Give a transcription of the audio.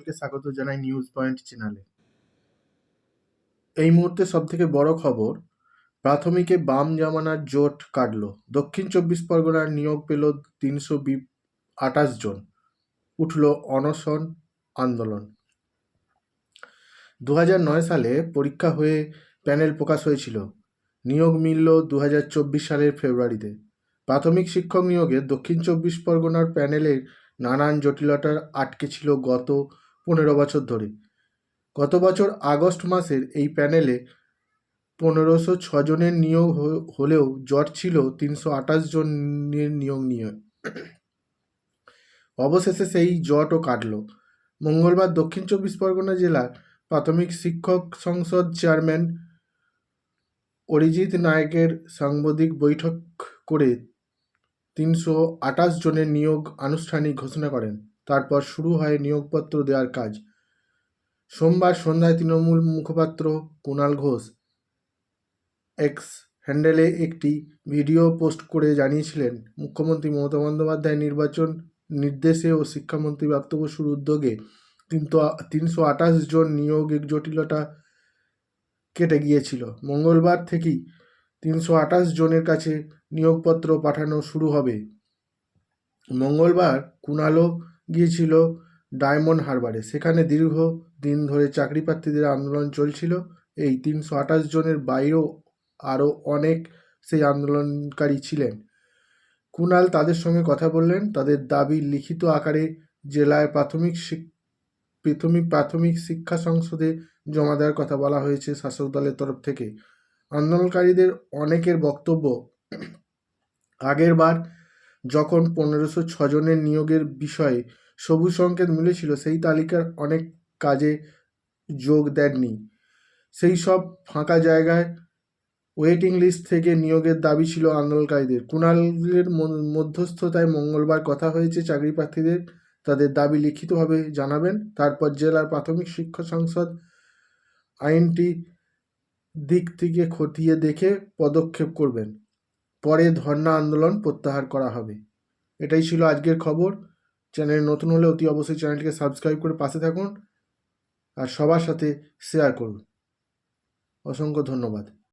সকলকে স্বাগত জানাই নিউজ পয়েন্ট চ্যানেলে এই মুহূর্তে সব থেকে বড় খবর, প্রাথমিকে বাম জামানার জোট কাটল। দক্ষিণ চব্বিশ পরগনার নিয়োগ পেল তিনশো আটাশ জন। উঠল অনশন আন্দোলন। দু হাজার নয় সালে পরীক্ষা হয়ে প্যানেল প্রকাশ হয়েছিল। নিয়োগ মিলল দু হাজার চব্বিশ সালের ফেব্রুয়ারিতে। প্রাথমিক শিক্ষক নিয়োগে দক্ষিণ চব্বিশ পরগনার প্যানেলের নানান জটিলতার আটকে ছিল গত পনেরো বছর ধরে। গত বছর আগস্ট মাসের এই প্যানেলে পনেরোশো ছজনের নিয়োগ হলেও জট ছিল তিনশো আঠাশ জনের নিয়োগ নিয়ে। অবশেষে সেই জটও কাটল। মঙ্গলবার দক্ষিণ চব্বিশ পরগনা জেলার প্রাথমিক শিক্ষক সংসদ চেয়ারম্যান অরিজিৎ নায়কের সাংবাদিক বৈঠক করে তিনশো আঠাশ জনের নিয়োগ আনুষ্ঠানিক ঘোষণা করেন। তারপর শুরু হয় নিয়োগপত্র দেওয়ার কাজ। সোমবার সন্ধ্যায় তৃণমূল মুখপাত্র কুণাল ঘোষ এক্স হ্যান্ডেলে একটি ভিডিও পোস্ট করে জানিয়েছিলেন, মুখ্যমন্ত্রী মমতা বন্দ্যোপাধ্যায় নির্বাচন নির্দেশে ও শিক্ষামন্ত্রী ব্রাত্য বসুর উদ্যোগে কিন্তু তিনশো আঠাশ জন নিয়োগের জটিলতা কেটে গিয়েছিল। মঙ্গলবার থেকেই তিনশো আঠাশ জনের কাছে নিয়োগপত্র পাঠানো শুরু হবে। মঙ্গলবার কুণালও গিয়েছিল ডায়মন্ড হারবারে। সেখানে দীর্ঘ দিন ধরে চাকরি প্রার্থীদের আন্দোলন চলছিল। এই তিনশো আঠাশ জনের বাইরেও আরও অনেক সেই আন্দোলনকারী ছিলেন। কুণাল তাদের সঙ্গে কথা বললেন। তাদের দাবি লিখিত আকারে জেলায় প্রাথমিক প্রাথমিক প্রাথমিক শিক্ষা সংসদে জমা দেওয়ার কথা বলা হয়েছে শাসক দলের তরফ থেকে। আন্দোলনকারীদের অনেকের বক্তব্য আগের বার যখন পনেরোশো ছজনের নিয়োগের বিষয়ে সবুজ সংকেত মিলেছিল, সেই তালিকার অনেক কাজে যোগ দেননি। সেই সব ফাঁকা জায়গায় ওয়েটিং লিস্ট থেকে নিয়োগের দাবি ছিল আন্দোলনকারীদের। কুণালের মধ্যস্থতায় মঙ্গলবার কথা হয়েছে, চাকরি প্রার্থীদের তাদের দাবি লিখিতভাবে জানাবেন। তারপর জেলার প্রাথমিক শিক্ষা সংসদ আইনটি দিক থেকে খতিয়ে দেখে পদক্ষেপ করবেন। পরে ধর্ণা আন্দোলন প্রত্যাহার করা হবে। এটাই ছিল আজকের খবর। চ্যানেল নতুন হলে অতি অবশ্যই চ্যানেলটিকে সাবস্ক্রাইব করে পাশে থাকুন আর সবার সাথে শেয়ার করুন। অসংখ্য ধন্যবাদ।